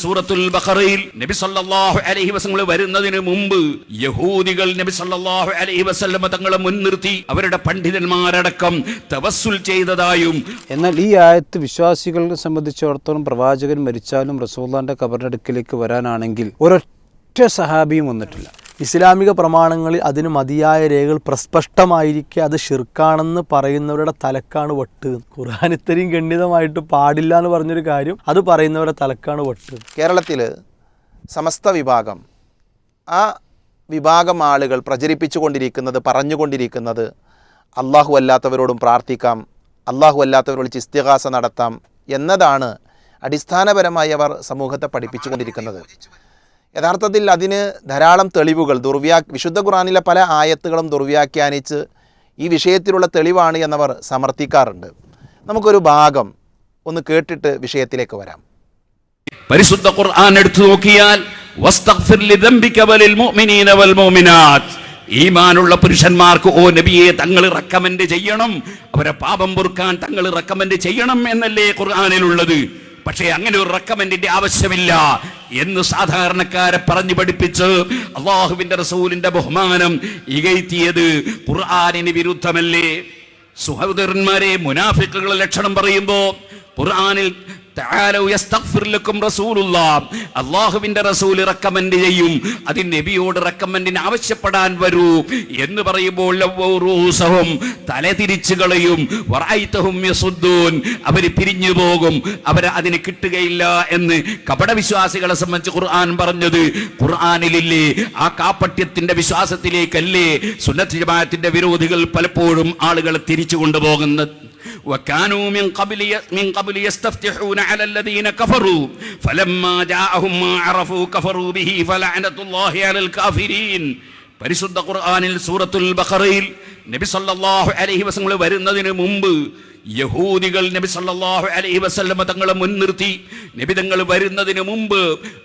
സൂറത്തുൽ ബഖറയിൽ നബി സല്ലല്ലാഹു അലൈഹി വസല്ലം വരുന്നതിന് മുമ്പ് യഹൂദികൾ നബി സല്ലല്ലാഹു അലൈഹി വസല്ലം തങ്ങളെ മുൻനിർത്തി അവരുടെ പണ്ഡിതന്മാരടക്കം തവസ്സുൽ ചെയ്തതായും എന്നാൽ ഈ ആയത്ത് വിശ്വാസികളെ സംബന്ധിച്ചിടത്തോളം പ്രവാചകൻ മരിച്ചാലും റസൂള്ളാന്റെ കബറിന്റെ അടുക്കിലേക്ക് വരാനാണെങ്കിൽ ഒരൊറ്റ സഹാബിയും വന്നിട്ടില്ല. ഇസ്ലാമിക പ്രമാണങ്ങളിൽ അതിന് മതിയായ രേഖകൾ പ്രസ്പഷ്ടമായിരിക്കെ അത് ഷിർക്കാണെന്ന് പറയുന്നവരുടെ തലക്കാണ് വട്ട്. ഖുർആൻ ഇത്രയും ഗണ്ഡിതമായിട്ട് പാടില്ല എന്ന് പറഞ്ഞൊരു കാര്യം അത് പറയുന്നവരുടെ തലക്കാണ് വട്ട്. കേരളത്തിൽ സമസ്ത വിഭാഗം ആ വിഭാഗം ആളുകൾ പ്രചരിപ്പിച്ചു കൊണ്ടിരിക്കുന്നത് പറഞ്ഞുകൊണ്ടിരിക്കുന്നത് അള്ളാഹു അല്ലാത്തവരോടും പ്രാർത്ഥിക്കാം അള്ളാഹു അല്ലാത്തവരോട് ചിസ്തിഹാസ നടത്താം എന്നതാണ് അടിസ്ഥാനപരമായി അവർ സമൂഹത്തെ പഠിപ്പിച്ചുകൊണ്ടിരിക്കുന്നത് യഥാർത്ഥത്തിൽ അതിന് ധാരാളം തെളിവുകൾ ദുർവ്യാ വിശുദ്ധ ഖുറാനിലെ പല ആയത്തുകളും ദുർവ്യാഖ്യാനിച്ച് ഈ വിഷയത്തിലുള്ള തെളിവാണ് എന്നവർ സമർത്ഥിക്കാറുണ്ട്. നമുക്കൊരു ഭാഗം ഒന്ന് കേട്ടിട്ട് വിഷയത്തിലേക്ക് വരാം. പരിശുദ്ധ ഖുർആൻ എടുത്തു നോക്കിയാൽ ഈമാനുള്ള പുരുഷന്മാർക്ക് ഓ നബിയെ തങ്ങൾ റെക്കമെൻഡ് ചെയ്യണം. അവരെ പാപം പൊറുക്കാൻ തങ്ങൾ റെക്കമെൻഡ് ചെയ്യണം എന്നല്ലേ ഖുർആനിലുള്ളത്? പക്ഷേ അങ്ങനെ ഒരു റെക്കമെൻഡിന്റെ ആവശ്യമില്ല എന്ന് സാധാരണക്കാരെ പറഞ്ഞു പഠിപ്പിച്ച് അള്ളാഹുവിന്റെ റസൂലിന്റെ ബഹുമാനം ഇകഴ്ത്തിയത് ഖുർആാനിന് വിരുദ്ധമല്ലേ? സുഹൃദന്മാരെ മുനാഫിക്കുകളുടെ ലക്ഷണം പറയുമ്പോൾ ഖുർആനിൽ അല്ലാഹുവിന്റെ റസൂൽ റെക്കമെൻഡ് ചെയ്യും. അത് നബിയോട് റെക്കമെൻഡിന് ആവശ്യപ്പെടാൻ വരൂ. എന്ന് പറയുമ്പോൾ തല തിരിച്ചു കളയും. അവർ പിരിഞ്ഞു പോകും. അവർ അതിന് കിട്ടുകയില്ല എന്ന് കപടവിശ്വാസികളെ സംബന്ധിച്ച് ഖുർആൻ പറഞ്ഞത് ഖുർആാനിലില്ലേ? ആ കാപ്പട്യത്തിന്റെ വിശ്വാസത്തിലേക്കല്ലേ? സുന്നത്ത് ജമാഅത്തിന്റെ വിരോധികൾ പലപ്പോഴും ആളുകളെ തിരിച്ചു കൊണ്ടുപോകുന്നത്. وكانوا من قبل من قبل يستفتحون على الذين كفروا فلما جاءهم ما عرفوا كفروا به فلعنة الله على الكافرين. പരിശുദ്ധ ഖുർആാനിൽ സൂറത്തുൽ ബഖറയിൽ നബി സല്ലാഹു അലഹി വസങ്ങൾ വരുന്നതിന് മുമ്പ് യഹൂദികൾ നബി സല്ലാഹു അലൈഹി വസല്ലമ തങ്ങളെ മുൻനിർത്തി നബി തങ്ങൾ വരുന്നതിന് മുമ്പ്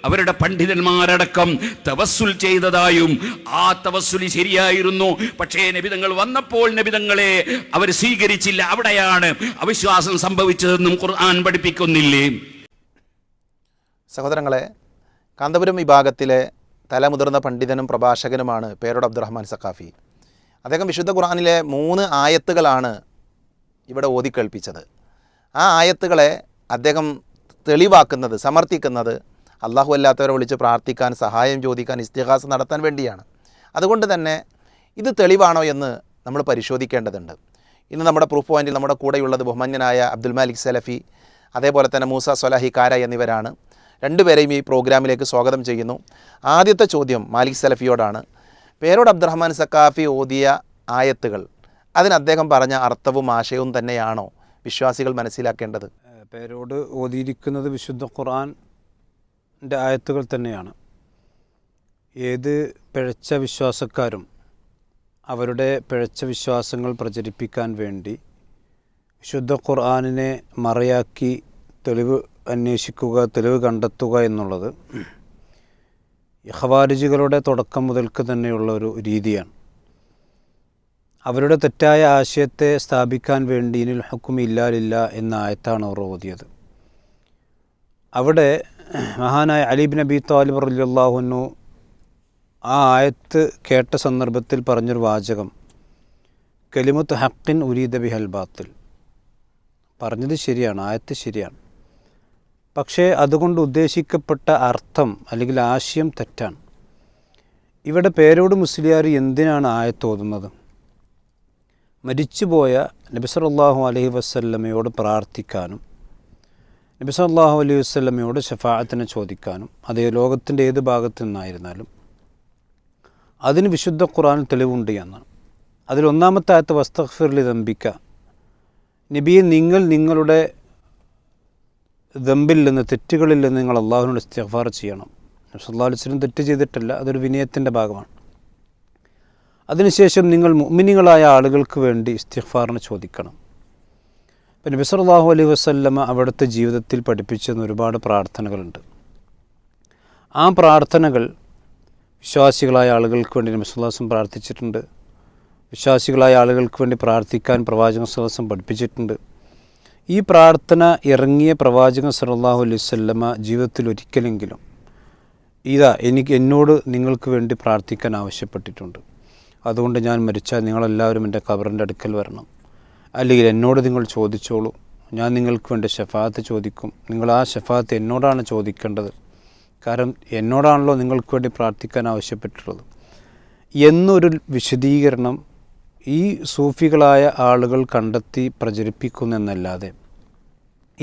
അവരുടെ പണ്ഡിതന്മാരടക്കം തവസ്സുൽ ചെയ്തതായും ആ തവസ്സുലി ശരിയായിരുന്നു. പക്ഷേ നബി തങ്ങൾ വന്നപ്പോൾ നബി തങ്ങളെ അവർ സ്വീകരിച്ചില്ല. അവിടെയാണ് അവിശ്വാസം സംഭവിച്ചതെന്നും ഖുർആൻ പഠിപ്പിക്കുന്നില്ലേ? സഹോദരങ്ങളെ കാന്തപുരം വിഭാഗത്തിലെ തലമുതിർന്ന പണ്ഡിതനും പ്രഭാഷകനുമാണ് പേരോട് അബ്ദുറഹ്മാൻ സഖാഫി. അദ്ദേഹം വിശുദ്ധ ഖുർആനിലെ മൂന്ന് ആയത്തുകളാണ് ഇവിടെ ഓതിക്കേൾപ്പിച്ചത് ആ ആയത്തുകളെ അദ്ദേഹം തെളിവാക്കുന്നത് സമർത്ഥിക്കുന്നത് അള്ളാഹു അല്ലാത്തവരെ വിളിച്ച് പ്രാർത്ഥിക്കാൻ സഹായം ചോദിക്കാൻ ഇസ്തിഹാസം നടത്താൻ വേണ്ടിയാണ്. അതുകൊണ്ട് തന്നെ ഇത് തെളിവാണോ എന്ന് നമ്മൾ പരിശോധിക്കേണ്ടതുണ്ട്. ഇന്ന് നമ്മുടെ പ്രൂഫ് പോയിന്റിൽ നമ്മുടെ കൂടെയുള്ളത് ബഹുമാന്യനായ അബ്ദുൽ മാലിക് സലഫി അതേപോലെ തന്നെ മൂസ സൊലാഹി കാര എന്നിവരാണ്. രണ്ടുപേരെയും ഈ പ്രോഗ്രാമിലേക്ക് സ്വാഗതം ചെയ്യുന്നു. ആദ്യത്തെ ചോദ്യം മാലിക് സലഫിയോടാണ്. പേരോട് അബ്ദുറഹ്മാൻ സക്കാഫി ഓതിയ ആയത്തുകൾ അതിന് അദ്ദേഹം പറഞ്ഞ അർത്ഥവും ആശയവും തന്നെയാണോ വിശ്വാസികൾ മനസ്സിലാക്കേണ്ടത്? പേരോട് ഓതിയിരിക്കുന്നത് വിശുദ്ധ ഖുർആന്റെ ആയത്തുകൾ തന്നെയാണ്. ഏത് പിഴച്ച വിശ്വാസക്കാരും അവരുടെ പിഴച്ച വിശ്വാസങ്ങൾ പ്രചരിപ്പിക്കാൻ വേണ്ടി വിശുദ്ധ ഖുർആാനിനെ മറയാക്കി തെളിവ് അന്വേഷിക്കുക തെളിവ് കണ്ടെത്തുക എന്നുള്ളത് യഹവാരിജികളുടെ തുടക്കം മുതൽക്ക് തന്നെയുള്ള ഒരു രീതിയാണ്. അവരുടെ തെറ്റായ ആശയത്തെ സ്ഥാപിക്കാൻ വേണ്ടി ഇനിൽ ഹുക്കും ഇല്ലാലില്ല എന്ന ആയത്താണ് അവർ ഓതിയത്. അവിടെ മഹാനായ അലീബ് നബി താലിബ് റല്ലാഹുനു ആ ആയത്ത് കേട്ട സന്ദർഭത്തിൽ പറഞ്ഞൊരു വാചകം കലിമുത്ത് ഹക്കിൻ ഉരീദ ബിഹൽ ബാത്തിൽ. പറഞ്ഞത് ശരിയാണ് ആയത്ത് ശരിയാണ്. പക്ഷേ അതുകൊണ്ട് ഉദ്ദേശിക്കപ്പെട്ട അർത്ഥം അല്ലെങ്കിൽ ആശയം തെറ്റാണ്. ഇവിടെ പേരോട് മുസ്ലിയാർ എന്തിനാണ് ആയത്ത് ഓതുന്നത്? മരിച്ചുപോയ നബി അലഹി വസല്ലമയോട് പ്രാർത്ഥിക്കാനും നബി സല്ലല്ലാഹു അലൈഹി വസല്ലമയോട് ഷഫാഅത്തിനെ ചോദിക്കാനും അതേ ലോകത്തിന്റെ ഏത് ഭാഗത്തു നിന്നായിരുന്നാലും അതിന് വിശുദ്ധ ഖുറാൻ തെളിവുണ്ട് എന്നാണ്. അതിൽ ഒന്നാമത്തെ ആയത്ത് വസ്തഗ്ഫിർലി ദമ്പിക്ക നബിയെ നിങ്ങൾ നിങ്ങളുടെ ദമ്പിൽ നിന്ന് തെറ്റുകളിൽ നിന്ന് നിങ്ങൾ അള്ളാഹുവിനോട് ഇസ്തിഫാർ ചെയ്യണം. അലൈഹി തെറ്റ് ചെയ്തിട്ടില്ല അതൊരു വിനയത്തിന്റെ ഭാഗമാണ്. അതിനുശേഷം നിങ്ങൾ മുമിനികളായ ആളുകൾക്ക് വേണ്ടി ഇസ്തിഫാറിന് ചോദിക്കണം. പിന്നെ നബി സല്ലല്ലാഹു അലൈഹി വസല്ലമ അവിടുത്തെ ജീവിതത്തിൽ പഠിപ്പിച്ചെന്ന് ഒരുപാട് പ്രാർത്ഥനകളുണ്ട്. ആ പ്രാർത്ഥനകൾ വിശ്വാസികളായ ആളുകൾക്ക് വേണ്ടി നബി സല്ലല്ലാഹു പ്രാർത്ഥിച്ചിട്ടുണ്ട്. വിശ്വാസികളായ ആളുകൾക്ക് വേണ്ടി പ്രാർത്ഥിക്കാൻ പ്രവാചക സദസ്സം പഠിപ്പിച്ചിട്ടുണ്ട്. ഈ പ്രാർത്ഥന ഇറങ്ങിയ പ്രവാചകൻ സല്ലല്ലാഹു അലൈഹി വസല്ലമ ജീവിതത്തിൽ ഒരിക്കലെങ്കിലും ഇതാ എനിക്ക് എന്നോട് നിങ്ങൾക്ക് വേണ്ടി പ്രാർത്ഥിക്കാൻ ആവശ്യപ്പെട്ടിട്ടുണ്ട്. അതുകൊണ്ട് ഞാൻ മരിച്ചാൽ നിങ്ങളെല്ലാവരും എന്റെ കബറിന്റെ അടുക്കൽ വരണം. അല്ലെങ്കിൽ എന്നോട് നിങ്ങൾ ചോദിച്ചോളൂ. ഞാൻ നിങ്ങൾക്ക് വേണ്ടി ഷഫാത്ത് ചോദിക്കും. നിങ്ങൾ ആ ഷഫാത്ത് എന്നോടാണ് ചോദിക്കേണ്ടത്. കാരണം എന്നോടാണല്ലോ നിങ്ങൾക്ക് വേണ്ടി പ്രാർത്ഥിക്കാൻ ആവശ്യപ്പെട്ടിട്ടുള്ളത്. എന്നൊരു വിശദീകരണം ഈ സൂഫികളായ ആളുകൾ കണ്ടെത്തി പ്രചരിപ്പിക്കുന്നെന്നല്ലാതെ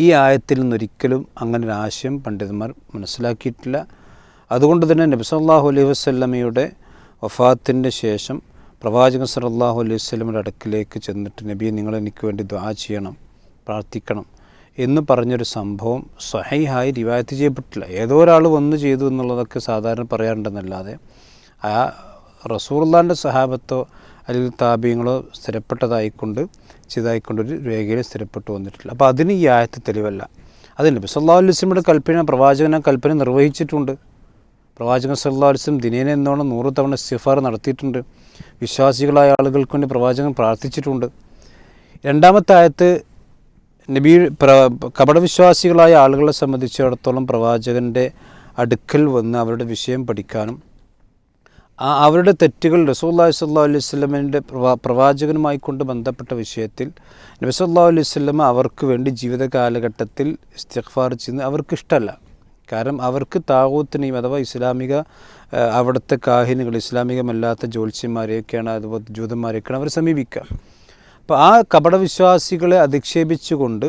ഈ ആയത്തിൽ നിന്നൊരിക്കലും അങ്ങനെ ഒരു ആശയം പണ്ഡിതന്മാർ മനസ്സിലാക്കിയിട്ടില്ല. അതുകൊണ്ട് തന്നെ നബി സല്ലല്ലാഹു അലൈഹി വസല്ലമയുടെ വഫാത്തിന്റെ ശേഷം പ്രവാചകൻ സല്ലല്ലാഹു അലൈഹി വസല്ലമയുടെ അടുക്കിലേക്ക് ചെന്നിട്ട് നബിയെ നിങ്ങൾ എനിക്ക് വേണ്ടി ദ്വാ ചെയ്യണം പ്രാർത്ഥിക്കണം എന്ന് പറഞ്ഞൊരു സംഭവം സ്വഹൈഹായി റിവായത്ത് ചെയ്യപ്പെട്ടില്ല ഏതോ ഒരാൾ വന്ന് ചെയ്തു എന്നുള്ളതൊക്കെ സാധാരണ പറയാറുണ്ടെന്നല്ലാതെ ആ റസൂർലാന്റെ സഹാബത്തോ അല്ലെങ്കിൽ താപ്യങ്ങളോ സ്ഥിരപ്പെട്ടതായിക്കൊണ്ട് ചെയ്തായിക്കൊണ്ട് ഒരു രേഖയിൽ സ്ഥിരപ്പെട്ടു വന്നിട്ടില്ല. അപ്പോൾ അതിന് ഈ ആയത്ത് തെളിവല്ല. അത് നബി സല്ലല്ലാഹു അലൈഹി വസല്ലമയുടെ കൽപ്പന പ്രവാചകന കൽപ്പന നിർവഹിച്ചിട്ടുണ്ട്. പ്രവാചകൻ അലൈഹി വസല്ലം ദിനേന എന്നോണം നൂറ് തവണ സിഫാർ നടത്തിയിട്ടുണ്ട്. വിശ്വാസികളായ ആളുകൾക്ക് വേണ്ടി പ്രവാചകൻ പ്രാർത്ഥിച്ചിട്ടുണ്ട്. രണ്ടാമത്തെ ആയത്ത് നബി കപടവിശ്വാസികളായ ആളുകളെ സംബന്ധിച്ചിടത്തോളം പ്രവാചകന്റെ അടുക്കൽ വന്ന് അവരുടെ വിഷയം പഠിക്കാനും അവരുടെ തെറ്റുകൾ റസൂല്ലാഹി സ്വല്ലാ അലൈഹി സ്വലമിന്റെ പ്രവാ പ്രവാചകനുമായി കൊണ്ട് ബന്ധപ്പെട്ട വിഷയത്തിൽ നബിസ്വല്ലാ അലൈഹി സ്വലമ അവർക്ക് വേണ്ടി ജീവിത കാലഘട്ടത്തിൽ ഇസ്തിഗ്ഫാർ ചെയ്യുന്നത് അവർക്ക് ഇഷ്ടമല്ല. കാരണം അവർക്ക് താകൂത്തിനെയും അഥവാ ഇസ്ലാമിക അവിടുത്തെ കാഹിനുകൾ ഇസ്ലാമികമല്ലാത്ത ജ്യോത്സ്യന്മാരെയൊക്കെയാണ് അതുപോലെ ജൂതന്മാരെയൊക്കെയാണ് അവർ സമീപിക്കുക. അപ്പോൾ ആ കപടവിശ്വാസികളെ അധിക്ഷേപിച്ചുകൊണ്ട്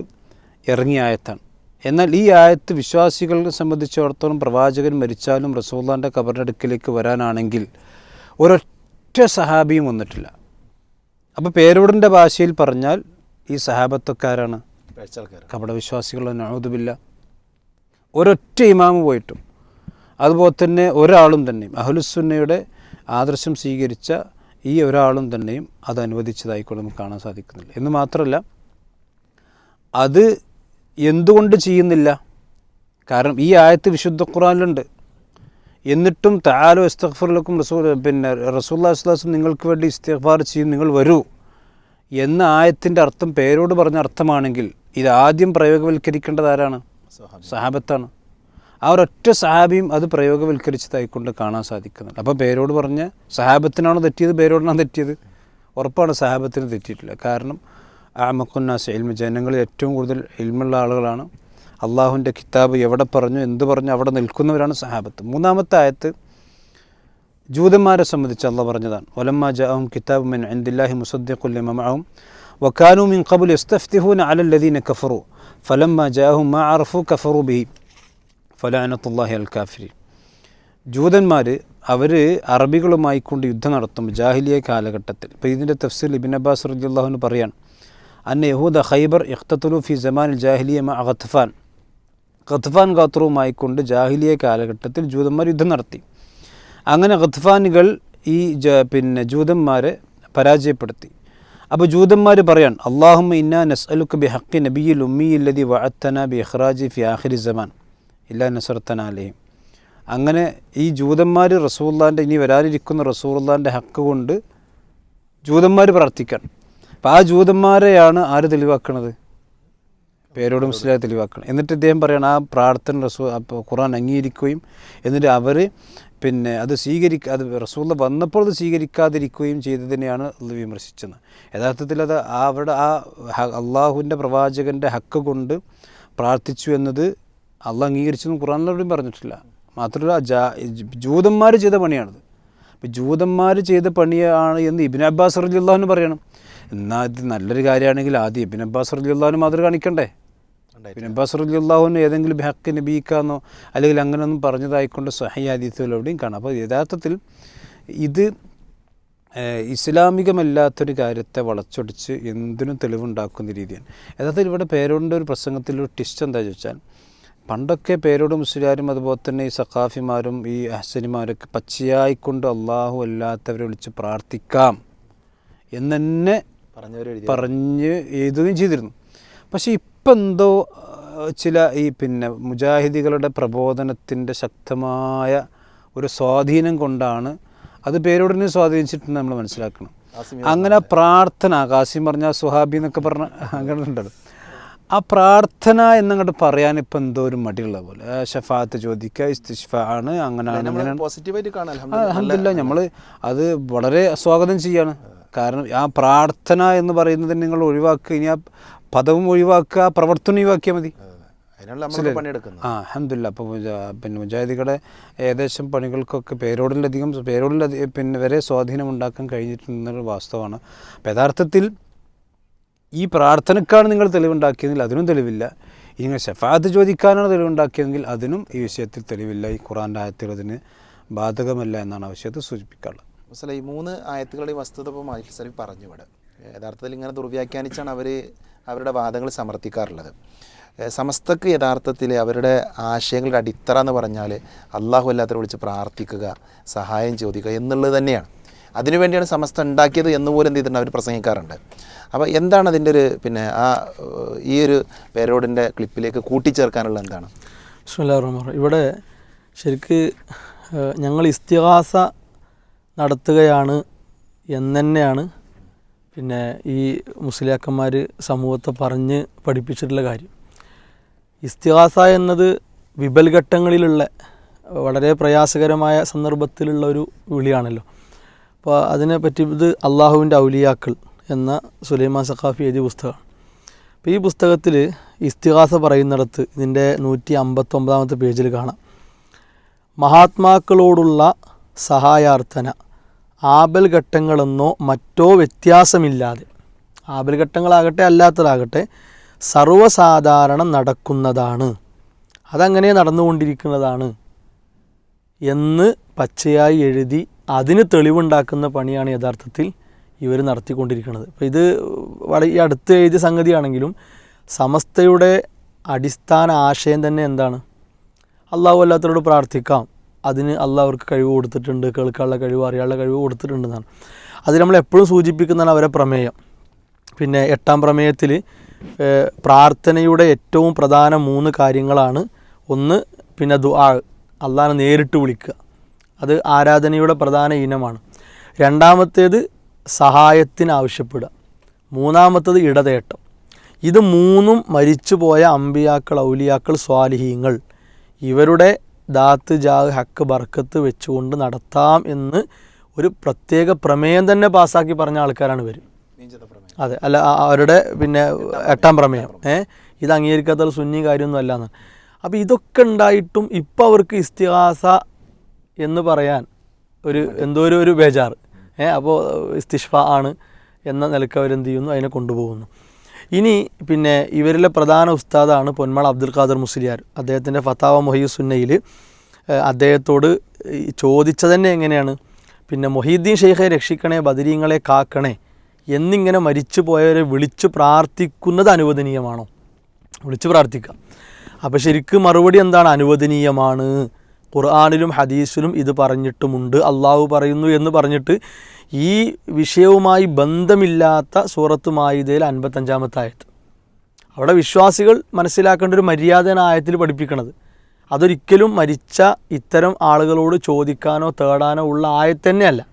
ഇറങ്ങിയ ആയത്താണ്. എന്നാൽ ഈ ആയത്ത് വിശ്വാസികളെ സംബന്ധിച്ചിടത്തോളം പ്രവാചകൻ മരിച്ചാലും റസൂള്ളാന്റെ കബറിനടുക്കിലേക്ക് അടുക്കിലേക്ക് വരാനാണെങ്കിൽ ഒരൊറ്റ സഹാബിയും വന്നിട്ടില്ല. അപ്പോൾ പേരോടിന്റെ ഭാഷയിൽ പറഞ്ഞാൽ ഈ സഹാബത്തൊക്കാരാണ് കപട കപടവിശ്വാസികൾ നഴുതുമില്ല ഒരൊറ്റ ഇമാമ് പോയിട്ടും. അതുപോലെ തന്നെ ഒരാളും തന്നെയും അഹുലുസുന്നയുടെ ആദർശം സ്വീകരിച്ച ഈ ഒരാളും തന്നെയും അത് അനുവദിച്ചതായിക്കൊണ്ട് നമുക്ക് കാണാൻ സാധിക്കുന്നില്ല. എന്ന് മാത്രമല്ല അത് എന്തുകൊണ്ട് ചെയ്യുന്നില്ല? കാരണം ഈ ആയത്ത് വിശുദ്ധ ഖുറാനിലുണ്ട് എന്നിട്ടും താലോ ഇസ്തഫറിലക്കും റസൂൽ പിന്നെ റസൂല്ലാ വസ്ലാസും നിങ്ങൾക്ക് വേണ്ടി ഇസ്തഖഫാർ ചെയ്യും നിങ്ങൾ വരൂ എന്ന ആയത്തിന്റെ അർത്ഥം പേരോട് പറഞ്ഞ അർത്ഥമാണെങ്കിൽ ഇത് ആദ്യം പ്രയോഗവൽക്കരിക്കേണ്ടത് ആരാണ്? സഹാബത്താണ്. ആ ഒരൊറ്റ സഹാബിയും അത് പ്രയോഗവൽക്കരിച്ചതായിക്കൊണ്ട് കാണാൻ സാധിക്കുന്നുണ്ട്. അപ്പോൾ പേരോട് പറഞ്ഞ സഹാബത്തിനാണോ തെറ്റിയത് പേരോടിനാണ് തെറ്റിയത്? ഉറപ്പാണ് സഹാബത്തിന് തെറ്റിയിട്ടില്ല. കാരണം ആമക്കുന്നാസ് ഇൽമ ജനങ്ങളിൽ ഏറ്റവും കൂടുതൽ ഇൽമുള്ള ആളുകളാണ്. അള്ളാഹുവിന്റെ കിതാബ് എവിടെ പറഞ്ഞു എന്ത് പറഞ്ഞു അവിടെ നിൽക്കുന്നവരാണ് സഹാബത്ത്. മൂന്നാമത്തെ ആയത്ത് ജൂതന്മാരെ സംബന്ധിച്ച് അള്ള പറഞ്ഞതാണ്. ഒലമ്മ ജാഹും കിതാബ് മിൻ അൻദില്ലാഹി മുസദ്ദിഖുല്ലിമമാവും വക്കാനു മിൻ ഖബുൽ യസ്തഫ്തിഹൂന അലല്ലദീന കഫറു. ഫലമ്മ ജാഹും മാ അറഫു കഫറു ബി ഫലാനത്തുല്ലാഹി അൽ കാഫിരി ജൂതന്മാർ അവർ അറബികളുമായിക്കൊണ്ട് യുദ്ധം നടത്തും ജാഹിലിയ കാലഘട്ടത്തിൽ. ഇപ്പോൾ ഇതിന്റെ തഫ്സീൽ ഇബിൻ അബ്ബാസ് റജിള്ളാഹുന് പറയാണ്. അന്ന യഹൂദ ഖൈബർ ഇഖ്തത്തുലു ഫി ജമാൻ ജാഹിലിയ മ ഖത്ഫാൻ ഖത്ഫാൻ ഗോത്രവുമായി കൊണ്ട് ജാഹിലിയ കാലഘട്ടത്തിൽ ജൂതന്മാർ യുദ്ധം നടത്തി. അങ്ങനെ ഖത്ഫാനുകൾ ഈ പിന്നെ ജൂതന്മാരെ പരാജയപ്പെടുത്തി. അപ്പോൾ ജൂതന്മാർ പറയാൻ അള്ളാഹുമ്മ ഇന്നാ നസ്അലുക്ക് ബി ഹക്കി നബിയിൽ ഉമ്മിയില്ലതി വഅത്തന ബി ഇഹ്റാജി ഫി ആഖിരി സമാൻ. ഇല്ലാ നസർത്തന അലഹിം. അങ്ങനെ ഈ ജൂതന്മാർ റസൂള്ളാന്റെ ഇനി വരാനിരിക്കുന്ന റസൂള്ളാന്റെ ഹക്ക് കൊണ്ട് ജൂതന്മാർ പ്രാർത്ഥിക്കണം. അപ്പോൾ ആ ജൂതന്മാരെയാണ് ആര് തെളിവാക്കണത്? പേരോട് മുസ്ലിം തെളിവാക്കണം. എന്നിട്ട് ഇദ്ദേഹം പറയണം ആ പ്രാർത്ഥന റസൂ അപ്പോൾ ഖുറാൻ അംഗീകരിക്കുകയും എന്നിട്ട് അവർ പിന്നെ അത് സ്വീകരിക്ക അത് റസൂള്ള വന്നപ്പോൾ അത് സ്വീകരിക്കാതിരിക്കുകയും ചെയ്തതിനെയാണ് വിമർശിച്ചത്. യഥാർത്ഥത്തിൽ അത് ആ അവിടെ ആ അള്ളാഹുവിന്റെ പ്രവാചകന്റെ ഹക്ക് കൊണ്ട് പ്രാർത്ഥിച്ചു എന്നത് അള്ളാഹ് അംഗീകരിച്ചെന്ന് ഖുറാനിലോടും പറഞ്ഞിട്ടില്ല. മാത്രമല്ല ജാ ജൂതന്മാർ ചെയ്ത പണിയാണത്. അപ്പോൾ ജൂതന്മാർ ചെയ്ത പണിയാണ് എന്ന് ഇബിൻ അബ്ബാസ് അറിയില്ലാന്ന് പറയണം. എന്നാൽ ഇത് നല്ലൊരു കാര്യമാണെങ്കിൽ ആദ്യം പിന്നെ അബ്ബാസ് റലിയുള്ളാഹുന് മാതൃ കാണിക്കണ്ടേ? പിന്നെ അബ്ബാസ് റലിയുള്ളാഹുന് ഏതെങ്കിലും ഹക്ക് നബീക്കാന്നോ അല്ലെങ്കിൽ അങ്ങനെയൊന്നും പറഞ്ഞതായിക്കൊണ്ട് സഹയാദിത്വം എവിടെയും കാണാം. അപ്പോൾ യഥാർത്ഥത്തിൽ ഇത് ഇസ്ലാമികമല്ലാത്തൊരു കാര്യത്തെ വളച്ചൊടിച്ച് എന്തിനും തെളിവുണ്ടാക്കുന്ന രീതിയാണ്. യഥാർത്ഥത്തിൽ ഇവിടെ പേരോടിന്റെ ഒരു പ്രസംഗത്തിൽ ഒരു ടിസ്റ്റ് എന്താ ചോദിച്ചാൽ പണ്ടൊക്കെ പേരോട് മുസ്ലിയാരും അതുപോലെ തന്നെ ഈ സഖാഫിമാരും ഈ അഹ്സനിമാരൊക്കെ പച്ചയായിക്കൊണ്ട് അള്ളാഹു അല്ലാത്തവരെ വിളിച്ച് പ്രാർത്ഥിക്കാം. എന്ന് പറഞ്ഞ് എഴുതുകയും ചെയ്തിരുന്നു. പക്ഷേ ഇപ്പം എന്തോ ചില ഈ പിന്നെ മുജാഹിദികളുടെ പ്രബോധനത്തിന്റെ ശക്തമായ ഒരു സ്വാധീനം കൊണ്ടാണ് അത് പേരോടിനെ സ്വാധീനിച്ചിട്ടുണ്ട് നമ്മൾ മനസ്സിലാക്കണം. അങ്ങനെ പ്രാർത്ഥന കാസിം പറഞ്ഞ സുഹാബി എന്നൊക്കെ പറഞ്ഞ അങ്ങനെ ഉണ്ടല്ലോ ആ പ്രാർത്ഥന എന്നങ്ങോട്ട് പറയാൻ ഇപ്പം എന്തോ ഒരു മടിയുള്ള പോലെ. ഷഫാത്ത് ചോദിക്കുക ഇസ്തിഷ്ഫ ആണ് അങ്ങനെ അലഹമില്ല നമ്മൾ അത് വളരെ സ്വാഗതം ചെയ്യാണ്. കാരണം ആ പ്രാർത്ഥന എന്ന് പറയുന്നത് നിങ്ങൾ ഒഴിവാക്കുക ഇനി ആ പദവും ഒഴിവാക്കുക ആ പ്രവർത്തനം ഒഴിവാക്കിയാൽ മതി. ആ അഹമ്മദില്ല അപ്പോൾ പിന്നെ മുജാഹിദികളുടെ ഏകദേശം പണികൾക്കൊക്കെ പേരോടിലധികം പേരോടിലധികം പിന്നെ വരെ സ്വാധീനം ഉണ്ടാക്കാൻ കഴിഞ്ഞിട്ടുണ്ടെന്നൊരു വാസ്തവമാണ്. അപ്പോൾ യഥാർത്ഥത്തിൽ ഈ പ്രാർത്ഥനക്കാണ് നിങ്ങൾ തെളിവുണ്ടാക്കിയതെങ്കിൽ അതിനും തെളിവില്ല. ഇനി നിങ്ങൾ ഷഫാത്ത് ചോദിക്കാനാണ് തെളിവുണ്ടാക്കിയതെങ്കിൽ അതിനും ഈ വിഷയത്തിൽ തെളിവില്ല. ഈ ഖുറാന്റെ ആയത്തിൽ അതിന് ബാധകമല്ല എന്നാണ് ആവശ്യത്തെ വിഷയത്തിൽ മനസ്സിലായി ഈ മൂന്ന് ആയത്തുകളുടെ വസ്തുത ഇപ്പോൾ മൈൽ സലീം പറഞ്ഞു ഇവിടെ. യഥാർത്ഥത്തിൽ ഇങ്ങനെ ദുർവ്യാഖ്യാനിച്ചാണ് അവർ അവരുടെ വാദങ്ങൾ സമർത്ഥിക്കാറുള്ളത്. സമസ്തക്ക് യഥാർത്ഥത്തിൽ അവരുടെ ആശയങ്ങളുടെ അടിത്തറ എന്ന് പറഞ്ഞാൽ അള്ളാഹു അല്ലാത്തവരെ വിളിച്ച് പ്രാർത്ഥിക്കുക സഹായം ചോദിക്കുക എന്നുള്ളത് തന്നെയാണ്. അതിനുവേണ്ടിയാണ് സമസ്ത ഉണ്ടാക്കിയത് എന്ന് പോലും എന്ത് ചെയ്തിട്ടുണ്ട്? അവർ പ്രസംഗിക്കാറുണ്ട്. അപ്പോൾ എന്താണ് അതിന്റെ ഒരു പിന്നെ ആ ഈ ഒരു പേരോടിന്റെ ക്ലിപ്പിലേക്ക് കൂട്ടിച്ചേർക്കാനുള്ള എന്താണ്? ഇവിടെ ശരിക്ക് ഞങ്ങൾ ഇസ്തിഹാസ നടത്തുകയാണ് എന്ന് തന്നെയാണ് പിന്നെ ഈ മുസ്ലിയാക്കന്മാർ സമൂഹത്തെ പറഞ്ഞ് പഠിപ്പിച്ചിട്ടുള്ള കാര്യം. ഇസ്തിഹാസ എന്നത് വിപൽഘട്ടങ്ങളിലുള്ള വളരെ പ്രയാസകരമായ സന്ദർഭത്തിലുള്ള ഒരു വിളിയാണല്ലോ. അപ്പോൾ അതിനെ പറ്റി ഇത് അള്ളാഹുവിന്റെ ഔലിയാക്കൾ എന്ന സുലൈമാൻ സഖാഫി എഴുതിയ പുസ്തകമാണ്. അപ്പോൾ ഈ പുസ്തകത്തിൽ ഇസ്തിഹാസ പറയുന്നിടത്ത് ഇതിന്റെ നൂറ്റി അമ്പത്തൊമ്പതാമത്തെ പേജിൽ കാണാം. മഹാത്മാക്കളോടുള്ള സഹായാർത്ഥന. ആപൽ ഘട്ടങ്ങളെന്നോ മറ്റോ വ്യത്യാസമില്ലാതെ. ആപൽ ഘട്ടങ്ങളാകട്ടെ അല്ലാത്തതാകട്ടെ സർവസാധാരണം നടക്കുന്നതാണ്. അതങ്ങനെ നടന്നുകൊണ്ടിരിക്കുന്നതാണ് എന്ന് പച്ചയായി എഴുതി അതിന് തെളിവുണ്ടാക്കുന്ന പണിയാണ് യഥാർത്ഥത്തിൽ ഇവർ നടത്തിക്കൊണ്ടിരിക്കുന്നത്. അപ്പോൾ ഇത് വളരെ അടുത്ത് എഴുതിയ സംഗതിയാണെങ്കിലും സമസ്തയുടെ അടിസ്ഥാന ആശയം തന്നെ എന്താണ്? അള്ളാഹു അല്ലാത്തവരോട് പ്രാർത്ഥിക്കാം. അതിന് അള്ളാഹ് അവർക്ക് കഴിവ് കൊടുത്തിട്ടുണ്ട് കേൾക്കാനുള്ള കഴിവ് അറിയാനുള്ള കഴിവ് കൊടുത്തിട്ടുണ്ടെന്നാണ്. അത് നമ്മൾ എപ്പോഴും സൂചിപ്പിക്കുന്നതാണ് അവരെ പ്രമേയം. പിന്നെ എട്ടാം പ്രമേയത്തിൽ പ്രാർത്ഥനയുടെ ഏറ്റവും പ്രധാന മൂന്ന് കാര്യങ്ങളാണ്. ഒന്ന് പിന്നെ ദുആ അള്ളാഹിനെ നേരിട്ട് വിളിക്കുക. അത് ആരാധനയുടെ പ്രധാന ഇനമാണ്. രണ്ടാമത്തേത് സഹായത്തിന് ആവശ്യപ്പെടുക. മൂന്നാമത്തത് ഇടതേട്ടം. ഇത് മൂന്നും മരിച്ചുപോയ അമ്പിയാക്കൾ ഔലിയാക്കൾ സ്വാലിഹീങ്ങൾ. ഇവരുടെ ദാത്ത് ജാഹ് ഹക്ക് ബർക്കത്ത് വെച്ചുകൊണ്ട് നടത്താം എന്ന് ഒരു പ്രത്യേക പ്രമേയം തന്നെ പാസ്സാക്കി പറഞ്ഞ ആൾക്കാരാണ് ഇവർ അതെ അല്ല അവരുടെ പിന്നെ എട്ടാം പ്രമേയം. ഏ ഇത് അംഗീകരിക്കാത്ത സുന്നി കാര്യമൊന്നും അല്ല എന്നാണ് അപ്പോൾ ഇതൊക്കെ ഉണ്ടായിട്ടും ഇപ്പോൾ അവർക്ക് ഇസ്തിഹാസ എന്ന് പറയാൻ ഒരു എന്തോ ഒരു ബേജാറ്. ഏ അപ്പോൾ ഇസ്തിഷ്ഫ ആണ് എന്ന നിലയ്ക്ക് അവരെന്ത് ചെയ്യുന്നു? അതിനെ കൊണ്ടുപോകുന്നു. ഇനി പിന്നെ ഇവരിലെ പ്രധാന ഉസ്താദാണ് പൊന്മള അബ്ദുൽ ഖാദർ മുസ്ലിയാർ. അദ്ദേഹത്തിന്റെ ഫത്താവ മൊഹീസുന്നയിൽ അദ്ദേഹത്തോട് ചോദിച്ചതന്നെ ചോദിച്ചത് തന്നെ എങ്ങനെയാണ്? പിന്നെ മൊഹീദ്ദീൻ ഷെയ്ഖെ രക്ഷിക്കണേ ബദരീങ്ങളെ കാക്കണേ എന്നിങ്ങനെ മരിച്ചു പോയവരെ വിളിച്ചു പ്രാർത്ഥിക്കുന്നത് അനുവദനീയമാണോ? വിളിച്ചു പ്രാർത്ഥിക്കാം അപ്പോൾ ശരിക്കും മറുപടി എന്താണ് അനുവദനീയമാണ്? ഖുർആാനിലും ഹദീസിലും ഇത് പറഞ്ഞിട്ടുമുണ്ട്. അള്ളാഹു പറയുന്നു എന്ന് പറഞ്ഞിട്ട് ഈ വിഷയവുമായി ബന്ധമില്ലാത്ത സൂറത്ത് മായിദയിൽ അൻപത്തഞ്ചാമത്തെ ആയത്ത്. അവിടെ വിശ്വാസികൾ മനസ്സിലാക്കേണ്ട ഒരു മര്യാദനായത്തിൽ പഠിപ്പിക്കണത്. അതൊരിക്കലും മരിച്ച ഇത്തരം ആളുകളോട് ചോദിക്കാനോ തേടാനോ ഉള്ള ആയത്ത് തന്നെയല്ല.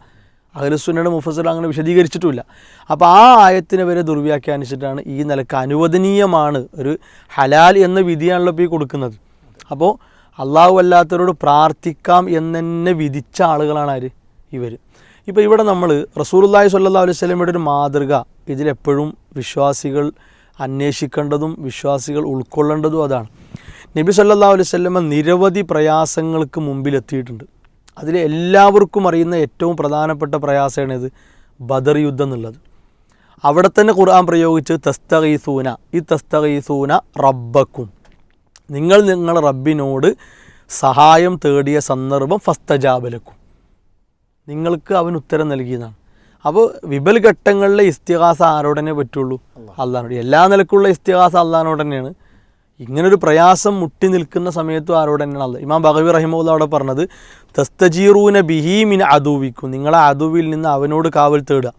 അഖിലുസുന്നയുടെ മുഫസർ അങ്ങനെ വിശദീകരിച്ചിട്ടുമില്ല. അപ്പോൾ ആ ആയത്തിനെ വരെ ദുർവ്യാഖ്യാനിച്ചിട്ടാണ് ഈ നിലയ്ക്ക് അനുവദനീയമാണ് ഒരു ഹലാൽ എന്ന വിധിയാണല്ലോ ഇപ്പോൾ ഈ കൊടുക്കുന്നത്. അപ്പോൾ അള്ളാഹു അല്ലാത്തവരോട് പ്രാർത്ഥിക്കാം എന്നെ വിധിച്ച ആളുകളാണ് ആര്? ഇവർ ഇപ്പോൾ ഇവിടെ നമ്മൾ റസൂലുള്ളാഹി സ്വല്ലല്ലാഹു അലൈഹി സ്വലമയുടെ ഒരു മാതൃക. ഇതിലെപ്പോഴും വിശ്വാസികൾ അന്വേഷിക്കേണ്ടതും വിശ്വാസികൾ ഉൾക്കൊള്ളേണ്ടതും അതാണ്. നബി സല്ലാ അലൈഹി സ്വലമ നിരവധി പ്രയാസങ്ങൾക്ക് മുമ്പിലെത്തിയിട്ടുണ്ട്. അതിൽ എല്ലാവർക്കും അറിയുന്ന ഏറ്റവും പ്രധാനപ്പെട്ട പ്രയാസമാണ് ഇത് ബദർ യുദ്ധം എന്നുള്ളത്. അവിടെ തന്നെ ഖുർആൻ പ്രയോഗിച്ച് തസ്തഗീസൂന ഈ തസ്തഗീസൂന റബ്ബക്കും. നിങ്ങൾ നിങ്ങളുടെ റബ്ബിനോട് സഹായം തേടിയ സന്ദർഭം ഫസ്തജാബലക്കും. നിങ്ങൾക്ക് അവൻ ഉത്തരം നൽകിയതാണ്. അപ്പോൾ വിപൽ ഘട്ടങ്ങളിലെ ഇസ്തിഹാസ ആരോടനെ പറ്റുള്ളൂ? അള്ളഹാനോട് എല്ലാ നിലക്കുള്ള ഇസ്തിഹാസ അള്ളഹാനോട് തന്നെയാണ് ഇങ്ങനൊരു പ്രയാസം മുട്ടി നിൽക്കുന്ന സമയത്തും ആരോട് തന്നെയാണ് അല്ല ഇമാം ബഹബി റഹിമുല്ല അവിടെ പറഞ്ഞത് തസ്തജീറൂന ബിഹീമിൻ അദൂവിക്കും. നിങ്ങളെ അദുവിൽ നിന്ന് അവനോട് കാവൽ തേടുക.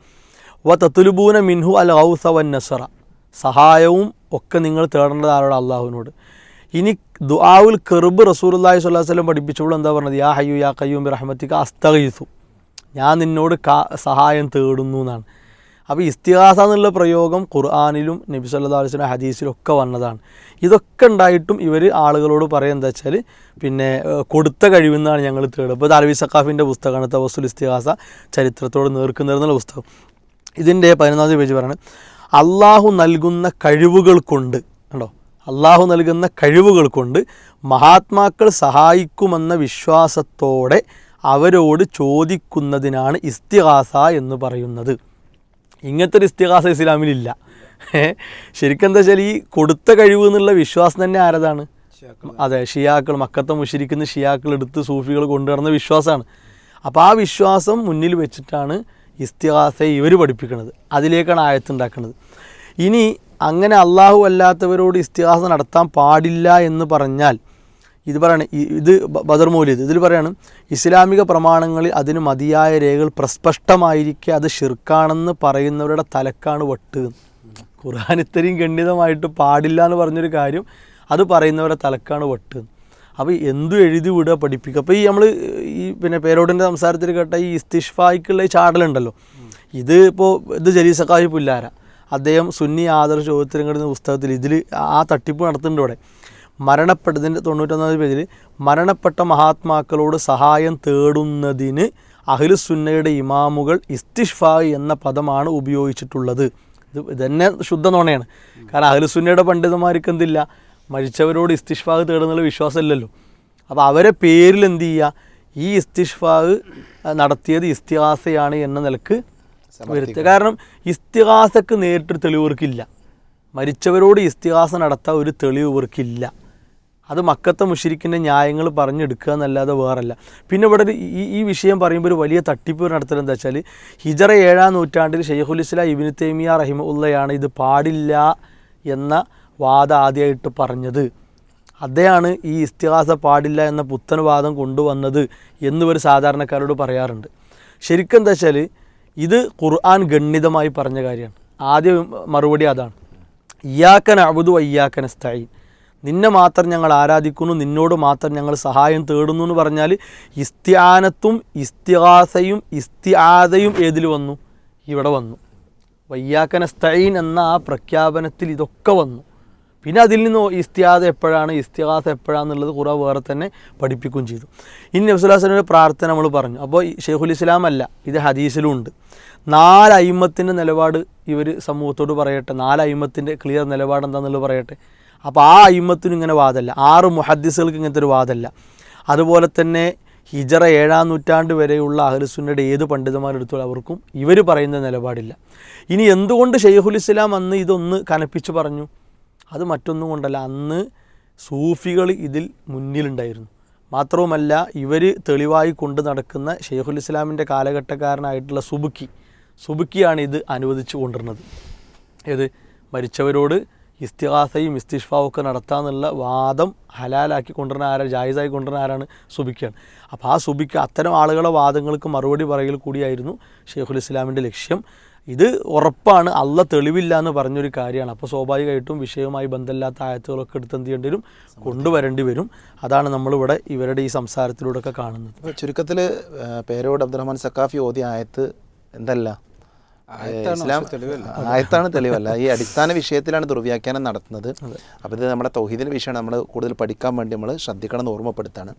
വ തത്തുലുബൂന മിൻഹു അൽ ഔസ വൻ നസറ. സഹായവും ഒക്കെ നിങ്ങൾ തേടേണ്ടത് ആരോട് അള്ളാഹുവിനോട്. ഇനി ദുആവുൽ കെറുബ് റസൂലുള്ളാഹി സ്വല്ലല്ലാഹു അലൈഹി വസല്ലം പഠിപ്പിച്ചപ്പോൾ എന്താ പറഞ്ഞത്? യാ ഹയ്യു യാ കയ്യൂം റഹ്മത്തിക്ക് അസ്തഹീസു അസ്തഗീസു. ഞാൻ നിന്നോട് സഹായം തേടുന്നു എന്നാണ് അപ്പോൾ ഇസ്തിഹാസ എന്നുള്ള പ്രയോഗം ഖുർആാനിലും നബി സല്ലാ അലൈഹി സ്വലം ഹദീസിലും ഒക്കെ വന്നതാണ്. ഇതൊക്കെ ഉണ്ടായിട്ടും ഇവർ ആളുകളോട് പറയുക എന്താ വെച്ചാൽ പിന്നെ കൊടുത്ത കഴിവെന്നാണ് ഞങ്ങൾ തേടുക. ഇപ്പോൾ അറബി സക്കാഫിന്റെ പുസ്തകമാണ് തവസുൽ ഇസ്തിഹാസ ചരിത്രത്തോട് നേർക്കുന്നതെന്നുള്ള പുസ്തകം. ഇതിന്റെ പതിനൊന്നാമത് പേജ് പറയുന്നത് അള്ളാഹു നൽകുന്ന കഴിവുകൾ കൊണ്ട്? കണ്ടോ അള്ളാഹു നൽകുന്ന കഴിവുകൾ കൊണ്ട് മഹാത്മാക്കൾ സഹായിക്കുമെന്ന വിശ്വാസത്തോടെ അവരോട് ചോദിക്കുന്നതിനാണ് ഇസ്തിഹാസ എന്ന് പറയുന്നത്. ഇങ്ങനത്തെ ഒരു ഇസ്തിഹാസ ഇസ്ലാമിലില്ല? ശരിക്കും എന്താ വെച്ചാൽ ഈ കൊടുത്ത കഴിവ് എന്നുള്ള വിശ്വാസം തന്നെ ആരതാണ്? അതെ ഷിയാക്കൾ മക്കത്തെ മുഷിരിക്കുന്ന ഷിയാക്കൾ എടുത്ത് സൂഫികൾ കൊണ്ടുവരുന്ന വിശ്വാസമാണ്. അപ്പോൾ ആ വിശ്വാസം മുന്നിൽ വെച്ചിട്ടാണ് ഇസ്തിഹാസയെ ഇവർ പഠിപ്പിക്കുന്നത് അതിലേക്കാണ് ആയത്തുണ്ടാക്കുന്നത് ഇനി അങ്ങനെ അള്ളാഹു അല്ലാത്തവരോട് ഇസ്തിഹാസ നടത്താൻ പാടില്ല എന്ന് പറഞ്ഞാൽ ഇത് പറയാണ് ഇത് ബദർ മൗലിദ്. ഇതിൽ പറയാണ് ഇസ്ലാമിക പ്രമാണങ്ങളിൽ അതിന് മതിയായ രേഖകൾ പ്രസ്പഷ്ടമായിരിക്കെ അത് ഷിർക്കാണെന്ന് പറയുന്നവരുടെ തലക്കാണ് വെട്ട്. ഖുർആൻ ഇത്രയും ഗണ്ഡിതമായിട്ട് പാടില്ല എന്ന് പറഞ്ഞൊരു കാര്യം അത് പറയുന്നവരുടെ തലക്കാണ് വെട്ട്. അപ്പോൾ എന്തു എഴുതി വിടുക പഠിപ്പിക്കുക. അപ്പോൾ ഈ നമ്മൾ ഈ പിന്നെ പേരോടിന്റെ സംസാരത്തിൽ കേട്ട ഈ ഇസ്തിഷ്ഫായിക്കുള്ള ഈ ചാടലുണ്ടല്ലോ. ഇത് ഇപ്പോൾ ഇത് സക്കാഹി പുല്ലാര. അദ്ദേഹം സുന്നി ആദർശ ചോദ്യത്തിരങ്ങളുടെ പുസ്തകത്തിൽ ഇതിൽ ആ തട്ടിപ്പ് നടത്തുന്നുണ്ട് ഇവിടെ. മരണപ്പെട്ടതിന്റെ തൊണ്ണൂറ്റൊന്നാമത് പേജിൽ മരണപ്പെട്ട മഹാത്മാക്കളോട് സഹായം തേടുന്നതിന് അഖിലുസുന്നയുടെ ഇമാമുകൾ ഇസ്തിഷ്ഫായ് എന്ന പദമാണ് ഉപയോഗിച്ചിട്ടുള്ളത്. ഇത് ഇതന്നെ ശുദ്ധ നോണയാണ്. കാരണം അഖിലുസുന്നയുടെ പണ്ഡിതന്മാർക്ക് എന്തില്ല? മരിച്ചവരോട് ഇസ്തിഷ്ഫാഹ് തേടുന്നുള്ള വിശ്വാസമില്ലല്ലോ. അപ്പോൾ അവരെ പേരിൽ എന്ത് ചെയ്യുക ഈ ഇസ്തിഷ്ഫാഹ് നടത്തിയത് ഇസ്തിഹാസയാണ് എന്ന നിലയ്ക്ക് വരുത്തുക. കാരണം ഇസ്തിഹാസക്ക് നേരിട്ടൊരു തെളിവ് ഇവർക്കില്ല. മരിച്ചവരോട് ഇസ്തിഹാസ നടത്താൻ ഒരു തെളിവ് ഇവർക്കില്ല. അത് മക്കത്തെ മുഷിരിക്കിന്റെ ന്യായങ്ങൾ പറഞ്ഞെടുക്കുക എന്നല്ലാതെ വേറല്ല. പിന്നെ ഇവിടെ ഈ ഈ വിഷയം പറയുമ്പോൾ ഒരു വലിയ തട്ടിപ്പ് നടത്തുന്നത് എന്താ വെച്ചാൽ ഹിജറ ഏഴാം നൂറ്റാണ്ടിൽ ഷെയ്ഖുൽ ഇസ്ലാം ഇബിന് തൈമിയ റഹിമുള്ളയാണ് ഇത് പാടില്ല എന്ന വാദം ആദ്യമായിട്ട് പറഞ്ഞത്. അദ്ദേഹമാണ് ഈ ഇസ്തിഹാസ പാടില്ല എന്ന പുത്തൻ വാദം കൊണ്ടുവന്നത് എന്നിവർ സാധാരണക്കാരോട് പറയാറുണ്ട്. ശരിക്കും എന്താ വെച്ചാൽ ഇത് ഖുർആൻ ഗണ്ണിതമായി പറഞ്ഞ കാര്യമാണ്. ആദ്യ മറുപടി അതാണ്. ഇയാക്കൻ അബുദു അയ്യാക്കൻ സ്തൈൻ നിന്നെ മാത്രം ഞങ്ങൾ ആരാധിക്കുന്നു നിന്നോട് മാത്രം ഞങ്ങൾ സഹായം തേടുന്നു എന്ന് പറഞ്ഞാൽ ഇസ്ത്യാനത്തും ഇസ്തിഹാസയും ഇസ്തിയാദയും ഏതിൽ വന്നു? ഇവിടെ വന്നു. വയ്യാക്കനസ്തൈൻ എന്ന ആ പ്രഖ്യാപനത്തിൽ ഇതൊക്കെ വന്നു. പിന്നെ അതിൽ നിന്ന് ഇസ്തിയാദ എപ്പോഴാണ്? ഇസ്തിഹാസ എപ്പോഴാണെന്നുള്ളത് കുറേ വേറെ തന്നെ പഠിപ്പിക്കുകയും ചെയ്തു. ഇനി നബ്സുല്ലാസ്ലമിന്റെ പ്രാർത്ഥന നമ്മൾ പറഞ്ഞു. അപ്പോൾ ഷെയ്ഖുൽ ഇസ്ലാം അല്ല ഇത് ഹദീസിലും ഉണ്ട്. നാല് അയിമത്തിന്റെ നിലപാട് ഇവർ സമൂഹത്തോട് പറയട്ടെ. നാല് അയിമത്തിന്റെ ക്ലിയർ നിലപാട് എന്താണെന്നുള്ളത് പറയട്ടെ. അപ്പോൾ ആ അയിമത്തിനും ഇങ്ങനെ വാദമല്ല. ആറ് മുഹദ്ദിസുകൾക്ക് ഇങ്ങനത്തെ ഒരു വാദമല്ല. അതുപോലെ തന്നെ ഹിജറ ഏഴാം നൂറ്റാണ്ട് വരെയുള്ള അഹ്ലുസുന്നയുടെ ഏത് പണ്ഡിതന്മാരെടുത്തോളം അവർക്കും ഇവർ പറയുന്ന നിലപാടില്ല. ഇനി എന്തുകൊണ്ട് ഷെയ്ഖുൽ ഇസ്ലാം അന്ന് ഇതൊന്ന് കനപ്പിച്ച് പറഞ്ഞു? അത് മറ്റൊന്നും കൊണ്ടല്ല. അന്ന് സൂഫികൾ ഇതിൽ മുന്നിലുണ്ടായിരുന്നു. മാത്രവുമല്ല ഇവർ തെളിവായി കൊണ്ട് നടക്കുന്ന ഷെയ്ഖുൽ ഇസ്ലാമിന്റെ കാലഘട്ടക്കാരനായിട്ടുള്ള സുബുക്കി. സുബുക്കിയാണ് ഇത് അനുവദിച്ചു കൊണ്ടിരുന്നത് ഏത്? മരിച്ചവരോട് ഇസ്തിഹാസയും ഇസ്തിഷ്ഫാവും ഒക്കെ നടത്താമെന്നുള്ള വാദം ഹലാലാക്കി കൊണ്ടുവരുന്ന ആരാണ് ജായിസായി കൊണ്ടുവരുന്ന ആരാണ്? സുബിക്കാണ്. അപ്പോൾ ആ സുബിക്ക് അത്തരം ആളുകളെ വാദങ്ങൾക്ക് മറുപടി പറയൽ കൂടിയായിരുന്നു ഷെയ്ഖുൽ ഇസ്ലാമിന്റെ ലക്ഷ്യം. ഇത് ഉറപ്പാണ്. അല്ല തെളിവില്ല എന്ന് പറഞ്ഞൊരു കാര്യമാണ്. അപ്പോൾ സ്വാഭാവികമായിട്ടും വിഷയവുമായി ബന്ധമില്ലാത്ത ആയത്തുകളൊക്കെ എടുത്ത് എന്ത് ചെയ്യേണ്ടി വരും? കൊണ്ടുവരേണ്ടി വരും. അതാണ് നമ്മളിവിടെ ഇവരുടെ ഈ സംസാരത്തിലൂടെ ഒക്കെ കാണുന്നത് ചുരുക്കത്തിൽ പേരോട് അബ്ദുറഹ്മാൻ സക്കാഫി ഓതിയ ആയത്ത് എന്തല്ല? ഇസ്ലാം. ആയത്താണ് തെളിവല്ല. ഈ അടിസ്ഥാന വിഷയത്തിലാണ് ദുർവ്യാഖ്യാനം നടത്തുന്നത്. അപ്പോൾ ഇത് നമ്മുടെ തൗഹീദിന്റെ വിഷയമാണ്. നമ്മൾ കൂടുതൽ പഠിക്കാൻ വേണ്ടി നമ്മൾ ശ്രദ്ധിക്കണം എന്ന് ഓർമ്മപ്പെടുത്താണ്.